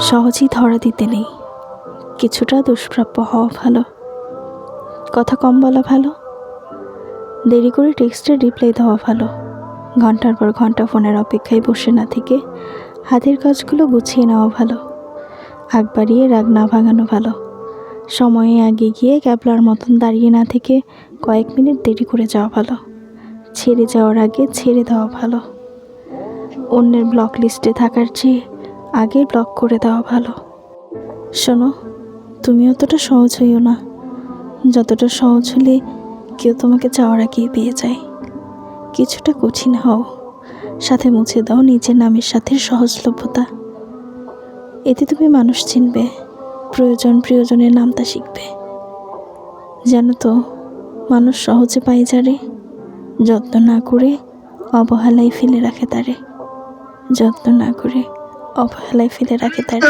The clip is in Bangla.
সহজেই ধরা দিতে নেই। কিছুটা দুষ্প্রাপ্য হওয়া ভালো। কথা কম বলা ভালো। দেরি করে টেক্সটের রিপ্লাই দেওয়া ভালো। ঘণ্টার পর ঘণ্টা ফোনের অপেক্ষায় বসে না থেকে হাতের কাজগুলো গুছিয়ে নেওয়া ভালো। আগ বাড়িয়ে রাগ না ভাঙানো ভালো। সময়ে আগে গিয়ে ক্যাবলার মতন দাঁড়িয়ে না থেকে কয়েক মিনিট দেরি করে যাওয়া ভালো। ছেড়ে যাওয়ার আগে ছেড়ে দেওয়া ভালো। অন্যের ব্লক লিস্টে থাকার চেয়ে আগে ব্লক করে দেওয়া ভালো। শোনো, তুমি অতটা সহজ হইও না। যতটা সহজ হলে কেউ তোমাকে চাওয়ার আগেই পেয়ে যায়। কিছুটা কঠিন হও। সাথে মুছে দাও নিজের নামের সাথে সহজলভ্যতা। এতে তুমি মানুষ চিনবে, প্রয়োজন প্রিয়জনের নামটা শিখবে। জানো তো, মানুষ সহজে পাই যারে, যত্ন না করে অবহেলায় ফেলে রাখে তারে। যত্ন না করে অবহেলায় ফেলে রাখে তারে।